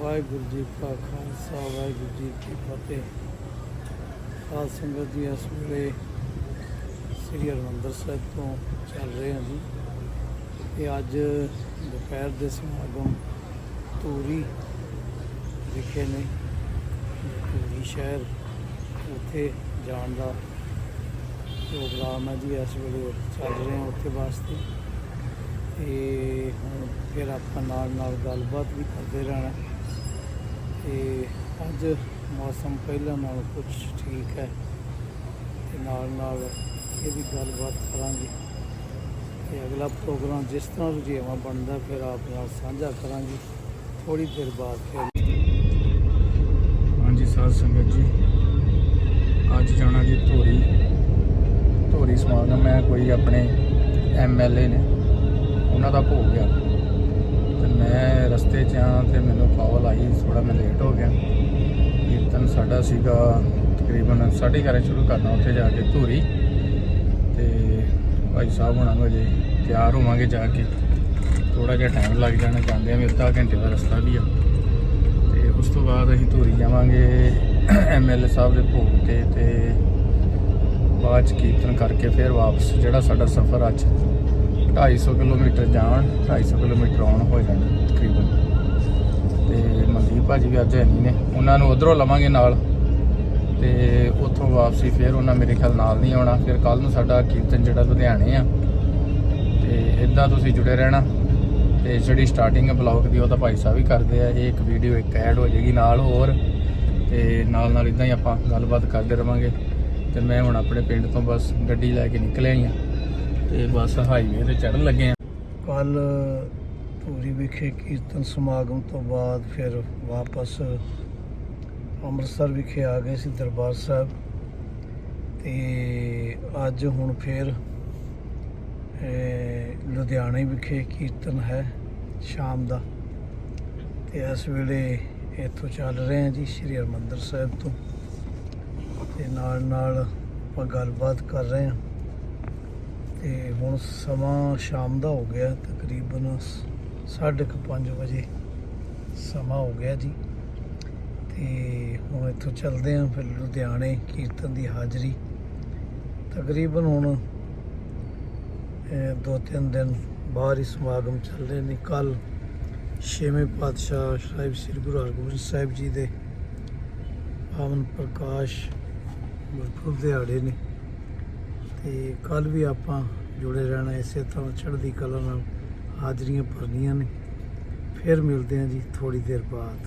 ਵਾਹਿਗੁਰੂ ਜੀ ਕਾ ਖਾਲਸਾ, ਵਾਹਿਗੁਰੂ ਜੀ ਕੀ ਫਤਿਹ। ਸਾਧ ਸੰਗਤ ਜੀ, ਇਸ ਵੇਲੇ ਸ੍ਰੀ ਹਰਿਮੰਦਰ ਸਾਹਿਬ ਤੋਂ ਚੱਲ ਰਹੇ ਹਾਂ ਜੀ। ਤੇ ਅੱਜ ਦੁਪਹਿਰ ਦੇ ਸਮਾਗਮ ਧੂਰੀ ਵਿਖੇ ਨੇ। ਧੂਰੀ ਸ਼ਹਿਰ ਉੱਥੇ ਜਾਣ ਦਾ ਪ੍ਰੋਗਰਾਮ ਹੈ ਜੀ, ਇਸ ਵੇਲੇ ਚੱਲ ਰਹੇ ਹਾਂ ਉੱਥੇ ਵਾਸਤੇ। ਤੇ ਹੁਣ ਫਿਰ ਆਪਾਂ ਨਾਲ ਨਾਲ ਗੱਲਬਾਤ ਵੀ ਕਰਦੇ ਰਹਿਣਾ। ਤੇ ਅੱਜ ਮੌਸਮ ਪਹਿਲਾਂ ਨਾਲੋਂ ਕੁਝ ਠੀਕ ਹੈ ਤੇ ਨਾਲ ਨਾਲ ਇਹ ਵੀ ਗੱਲਬਾਤ ਕਰਾਂਗੇ। ਤੇ ਅਗਲਾ ਪ੍ਰੋਗਰਾਮ ਜਿਸ ਤਰ੍ਹਾਂ ਰੁਝੇਵਾਂ ਬਣਦਾ ਫਿਰ ਆਪ ਨਾਲ ਸਾਂਝਾ ਕਰਾਂਗੇ। ਥੋੜੀ ਦੇਰ ਬਾਅਦ ਫਿਰ ਹਾਂਜੀ, ਸਾਧ ਸੰਗਤ ਜੀ, ਅੱਜ ਜਾਣਾ ਜੀ ਧੂਰੀ। ਧੂਰੀ ਸਮਾਗਮ ਹੈ, ਕੋਈ ਆਪਣੇ ਐਮਐਲਏ ਨੇ। ਉਹਨਾਂ ਦਾ ਭੋਗ ਆ। ਰਸਤੇ 'ਚ ਆ ਤੇ ਮੈਨੂੰ ਕਾਲ ਆਈ ਥੋੜਾ ਮੈਂ ਲੇਟ ਹੋ ਗਿਆ। ਕੀਰਤਨ ਸਾਡਾ ਸੀਗਾ ਤਕਰੀਬਨ 11:30 ਸ਼ੁਰੂ ਕਰਨਾ ਉੱਥੇ ਜਾ ਕੇ ਧੂਰੀ। ਤੇ ਭਾਈ ਸਾਹਿਬ ਹੁਣਾਂ ਨੂੰ ਅਜੇ ਤਿਆਰ ਹੋਵਾਂਗੇ ਜਾ ਕੇ। ਥੋੜਾ ਜਿਹਾ ਟਾਈਮ ਲੱਗ ਜਾਣਾ, ਜਾਂਦੇ ਆ ਵੀ ਅੱਧਾ ਘੰਟੇ ਦਾ ਰਸਤਾ ਵੀ ਆ। ਤੇ ਉਸ ਤੋਂ ਬਾਅਦ ਅਸੀਂ ਧੂਰੀ ਜਾਵਾਂਗੇ ਐਮਐਲਏ ਸਾਹਿਬ ਦੇ ਭੋਗ ਤੇ ਤੇ ਬਾਅਦ ਚ ਕੀਰਤਨ ਕਰਕੇ ਫਿਰ ਵਾਪਸ, ਜਿਹੜਾ ਸਾਡਾ ਸਫ਼ਰ ਅੱਜ 250 ਕਿਲੋਮੀਟਰ ਜਾਣ 250 ਕਿਲੋਮੀਟਰ ਆਉਣ ਹੋ ਜਾਣ ਤਕਰੀਬਨ। ਤੇ ਮਨਦੀਪ ਭਾਜੀ ਵੀ ਅੱਜ ਹੈ ਨਹੀਂ ਨੇ। ਉਹਨਾਂ ਨੂੰ ਉਧਰੋਂ ਲਵਾਂਗੇ ਨਾਲ। ਤੇ ਉੱਥੋਂ ਵਾਪਸੀ ਫਿਰ ਉਹਨਾਂ ਮੇਰੇ ਖਿਆਲ ਨਾਲ ਨਹੀਂ ਆਉਣਾ। ਫਿਰ ਕੱਲ ਨੂੰ ਸਾਡਾ ਕੀਰਤਨ ਜਿਹੜਾ ਲੁਧਿਆਣੇ ਆ। ਤੇ ਇਦਾਂ ਤੁਸੀਂ ਜੁੜੇ ਰਹਿਣਾ। ਤੇ ਜਿਹੜੀ ਸਟਾਰਟਿੰਗ ਹੈ ਬਲੌਗ ਦੀ ਉਹ ਤਾਂ ਭਾਈ ਸਾਹਿਬ ਹੀ ਕਰਦੇ ਆ। ਇਹ ਇੱਕ ਵੀਡੀਓ ਇੱਕ ਐਡ ਹੋ ਜਾਏਗੀ ਨਾਲ ਹੋਰ। ਤੇ ਨਾਲ ਨਾਲ ਇਦਾਂ ਹੀ ਆਪਾਂ ਗੱਲਬਾਤ ਕਰਦੇ ਰਵਾਂਗੇ। ਤੇ ਮੈਂ ਹੁਣ ਆਪਣੇ ਪਿੰਡ ਤੋਂ ਬਸ ਗੱਡੀ ਲੈ ਕੇ ਨਿਕਲਿਆ ਹੀ ਆ। ਤੇ ਬਸ ਹਾਈਵੇ ਤੇ ਚੜਨ ਲੱਗੇ ਆ। ਕੱਲ ਧੂਰੀ ਵਿਖੇ ਕੀਰਤਨ ਸਮਾਗਮ ਤੋਂ ਬਾਅਦ ਫਿਰ ਵਾਪਸ ਅੰਮ੍ਰਿਤਸਰ ਵਿਖੇ ਆ ਗਏ ਸੀ ਦਰਬਾਰ ਸਾਹਿਬ। ਤੇ ਅੱਜ ਹੁਣ ਫਿਰ ਲੁਧਿਆਣੇ ਵਿਖੇ ਕੀਰਤਨ ਹੈ ਸ਼ਾਮ ਦਾ। ਤੇ ਇਸ ਵੇਲੇ ਇੱਥੋਂ ਚੱਲ ਰਹੇ ਹਾਂ ਜੀ ਸ੍ਰੀ ਹਰਿਮੰਦਰ ਸਾਹਿਬ ਤੋਂ। ਤੇ ਨਾਲ ਨਾਲ ਆਪਾਂ ਗੱਲਬਾਤ ਕਰ ਰਹੇ ਹਾਂ। ਤੇ ਹੁਣ ਸਮਾਂ ਸ਼ਾਮ ਦਾ ਹੋ ਗਿਆ, ਤਕਰੀਬਨ 5:30 ਵਜੇ ਸਮਾਂ ਹੋ ਗਿਆ ਜੀ। ਤੇ ਹੁਣ ਇੱਥੋਂ ਚੱਲਦੇ ਹਾਂ ਫਿਰ ਲੁਧਿਆਣੇ ਕੀਰਤਨ ਦੀ ਹਾਜ਼ਰੀ। ਤਕਰੀਬਨ ਹੁਣ ਦੋ ਤਿੰਨ ਦਿਨ ਬਾਹਰ ਹੀ ਸਮਾਗਮ ਚੱਲ ਰਹੇ ਨੇ। ਕੱਲ ਛੇਵੇਂ ਪਾਤਸ਼ਾਹ ਸਾਹਿਬ ਸ੍ਰੀ ਗੁਰੂ ਹਰਗੋਬਿੰਦ ਸਾਹਿਬ ਜੀ ਦੇ ਪਾਵਨ ਪ੍ਰਕਾਸ਼ ਗੁਰਪੁਰਬ ਦਿਹਾੜੇ ਨੇ। ਤੇ ਕੱਲ ਵੀ ਆਪਾਂ ਜੁੜੇ ਰਹਿਣਾ ਇਸੇ ਤਰ੍ਹਾਂ ਚੜ੍ਹਦੀ ਕਲਾ ਨਾਲ। ਹਾਜ਼ਰੀਆਂ ਭਰਨੀਆਂ ਨੇ। ਫਿਰ ਮਿਲਦੇ ਹਾਂ ਜੀ ਥੋੜੀ ਦੇਰ ਬਾਅਦ।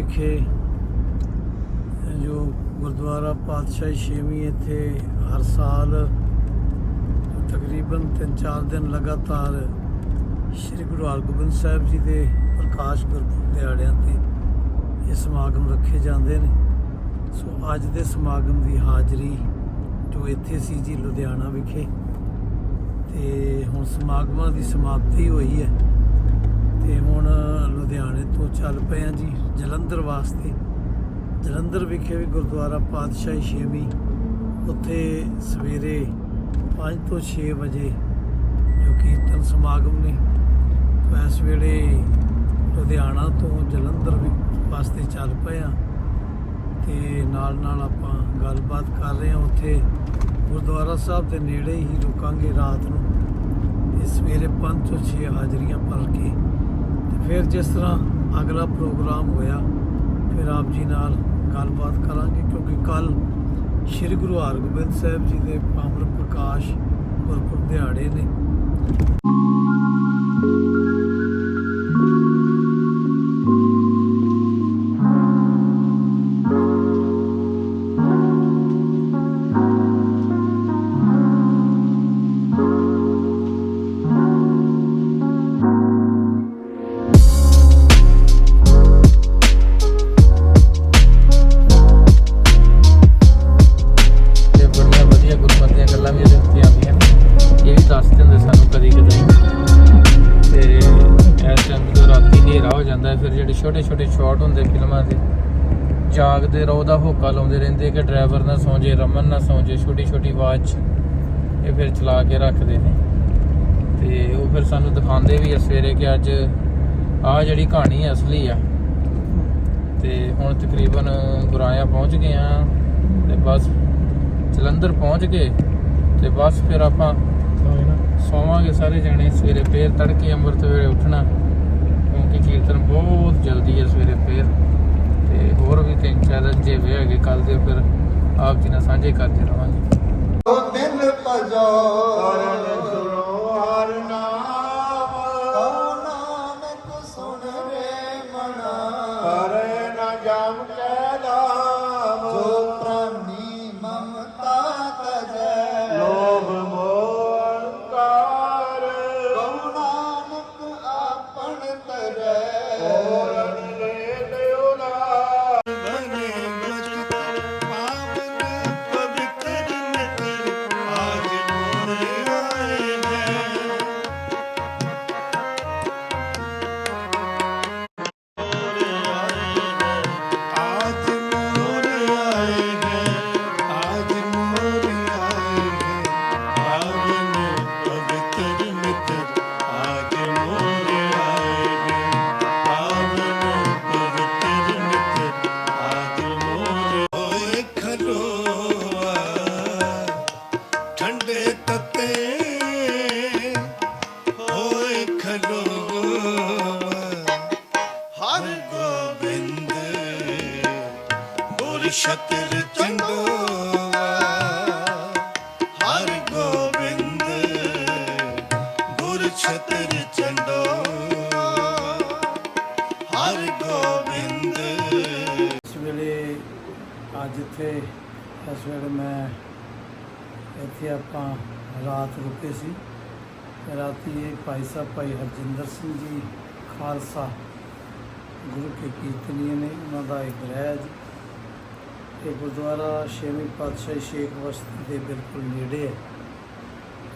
ਵਿਖੇ ਜੋ ਗੁਰਦੁਆਰਾ ਪਾਤਸ਼ਾਹੀ ਛੇਵੀਂ ਇੱਥੇ ਹਰ ਸਾਲ ਤਕਰੀਬਨ 3-4 ਦਿਨ ਲਗਾਤਾਰ ਸ੍ਰੀ ਗੁਰੂ ਹਰਗੋਬਿੰਦ ਸਾਹਿਬ ਜੀ ਦੇ ਪ੍ਰਕਾਸ਼ ਗੁਰਪੁਰਬ ਦਿਹਾੜਿਆਂ ਤੇ ਇਹ ਸਮਾਗਮ ਰੱਖੇ ਜਾਂਦੇ ਨੇ। ਸੋ ਅੱਜ ਦੇ ਸਮਾਗਮ ਦੀ ਹਾਜ਼ਰੀ ਜੋ ਇੱਥੇ ਸੀ ਜੀ ਲੁਧਿਆਣਾ ਵਿਖੇ ਤੇ ਹੁਣ ਸਮਾਗਮਾਂ ਦੀ ਸਮਾਪਤੀ ਹੋਈ ਹੈ। ਤੇ ਹੁਣ ਲੁਧਿਆਣੇ ਤੋਂ ਚੱਲ ਪਏ ਹਾਂ ਜੀ ਜਲੰਧਰ ਵਾਸਤੇ। ਜਲੰਧਰ ਵਿਖੇ ਵੀ ਗੁਰਦੁਆਰਾ ਪਾਤਸ਼ਾਹੀ ਛੇਵੀਂ। ਉੱਥੇ ਸਵੇਰੇ 5 ਤੋਂ 6 ਵਜੇ ਜੋ ਕੀਰਤਨ ਸਮਾਗਮ ਨੇ। ਤਾਂ ਇਸ ਵੇਲੇ ਲੁਧਿਆਣਾ ਤੋਂ ਜਲੰਧਰ ਵੀ, ਵਾਸਤੇ ਚੱਲ ਪਏ ਹਾਂ। ਤੇ ਨਾਲ ਨਾਲ ਆਪਾਂ ਗੱਲਬਾਤ ਕਰ ਰਹੇ ਹਾਂ ਉੱਥੇ। ਗੁਰਦੁਆਰਾ ਸਾਹਿਬ ਦੇ ਨੇੜੇ ਹੀ ਰੁਕਾਂਗੇ ਰਾਤ ਨੂੰ। ਤੇ ਸਵੇਰੇ 5 ਤੋਂ 6 ਹਾਜ਼ਰੀਆਂ ਭਰ ਕੇ ਫਿਰ ਜਿਸ ਤਰ੍ਹਾਂ ਅਗਲਾ ਪ੍ਰੋਗਰਾਮ ਹੋਇਆ, ਫਿਰ ਆਪ ਜੀ ਨਾਲ ਗੱਲਬਾਤ ਕਰਾਂਗੇ ਕਿਉਂਕਿ ਕੱਲ ਸ੍ਰੀ ਗੁਰੂ ਹਰਗੋਬਿੰਦ ਸਾਹਿਬ ਜੀ ਦੇ ਪਾਵਨ ਪ੍ਰਕਾਸ਼ ਗੁਰਪੁਰਬ ਦਿਹਾੜੇ ਨੇ। ਰਹੋ ਦਾ ਲਾਉਂਦੇ ਰਹਿੰਦੇ ਕਿ ਡਰਾਈਵਰ ਨਾ ਸੌਂ ਜੇ, ਰਮਨ ਨਾ ਸੌਂ ਜੇ, ਛੋਟੀ ਛੋਟੀ ਆਵਾਜ਼ 'ਚ ਇਹ ਫਿਰ ਚਲਾ ਕੇ ਰੱਖਦੇ ਨੇ। ਤੇ ਉਹ ਫਿਰ ਸਾਨੂੰ ਦਿਖਾਉਂਦੇ ਵੀ ਆ ਸਵੇਰੇ ਕਿ ਅੱਜ ਆਹ ਜਿਹੜੀ ਕਹਾਣੀ ਹੈ ਅਸਲੀ ਆ। ਤੇ ਹੁਣ ਤਕਰੀਬਨ ਗੁਰਾਇਆ ਪਹੁੰਚ ਗਏ ਆ ਤੇ ਬਸ ਜਲੰਧਰ ਪਹੁੰਚ ਗਏ ਤੇ ਬਸ ਫਿਰ ਆਪਾਂ ਸੌਵਾਂਗੇ ਸਾਰੇ ਜਣੇ ਸਵੇਰੇ ਫੇਰ ਤੜਕੇ ਅੰਮ੍ਰਿਤ ਵੇਲੇ ਉੱਠਣਾ ਕਿਉਂਕਿ ਕੀਰਤਨ ਬਹੁਤ ਜਲਦੀ ਹੈ ਸਵੇਰੇ ਫੇਰ। ਤੇ ਹੋਰ ਵੀ ਤਿੰਨ ਚਾਰ ਰੰਜੇ ਵੇ ਹੈਗੇ ਕੱਲ ਦੇ ਫਿਰ ਆਪ ਜੀ ਨਾਲ ਸਾਂਝੇ ਕਰਦੇ ਰਵਾਂਗੇ। ਉਹ ਦਿਨ ਭਜੋ। ਕਰਨ ਗੁਰ ਸ਼ਤਰ ਹਰ ਗੋਬਿੰਦ ਗੁਰ ਸ਼ਤਰ ਚੰਦੋਆ ਹਰ ਗੋਬਿੰਦ। ਇਸ ਵੇਲੇ ਅੱਜ ਇੱਥੇ, ਇਸ ਵੇਲੇ ਮੈਂ ਇੱਥੇ ਆਪਾਂ ਰਾਤ ਰੁਕੇ ਸੀ। ਰਾਤੀ ਇਹ ਭਾਈ ਸਾਹਿਬ, ਭਾਈ ਹਰਜਿੰਦਰ ਸਿੰਘ ਜੀ, ਖਾਲਸਾ ਗੁਰੂ ਕੇ ਕੀਰਤਨੀਏ ਨੇ, ਉਹਨਾਂ ਦਾ ਇੱਕ ਗ੍ਰਹਿ ਜੀ ਗੁਰਦੁਆਰਾ ਛੇਵੀਂ ਪਾਤਸ਼ਾਹੀ ਸ਼ੇਖ ਬਸਤੀ ਦੇ ਬਿਲਕੁਲ ਨੇੜੇ ਹੈ।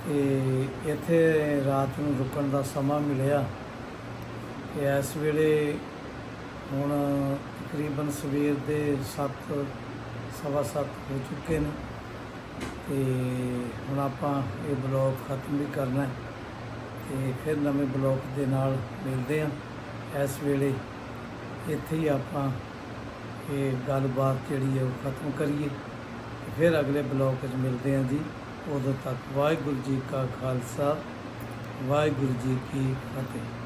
ਤੇ ਇੱਥੇ ਰਾਤ ਨੂੰ ਰੁਕਣ ਦਾ ਸਮਾਂ ਮਿਲਿਆ। ਤੇ ਇਸ ਵੇਲੇ ਹੁਣ ਤਕਰੀਬਨ ਸਵੇਰ ਦੇ 7 ਸਵਾ ਸੱਤ ਹੋ ਚੁੱਕੇ ਨੇ। ਤੇ ਹੁਣ ਆਪਾਂ ਇਹ ਬਲੌਗ ਖਤਮ ਵੀ ਕਰਨਾ ਹੈ। ਤੇ ਫਿਰ ਨਵੇਂ ਬਲੌਗ ਦੇ ਨਾਲ ਮਿਲਦੇ ਹਾਂ। ਇਸ ਵੇਲੇ ਇੱਥੇ ਹੀ ਆਪਾਂ ਇਹ ਗੱਲਬਾਤ ਜਿਹੜੀ ਹੈ ਉਹ ਖਤਮ ਕਰੀਏ ਫਿਰ ਅਗਲੇ ਬਲੌਗ ਵਿੱਚ ਮਿਲਦੇ ਹਾਂ ਜੀ। ਉਦੋਂ ਤੱਕ ਵਾਹਿਗੁਰੂ ਜੀ ਕਾ ਖਾਲਸਾ, ਵਾਹਿਗੁਰੂ ਜੀ ਕੀ ਫਤਿਹ।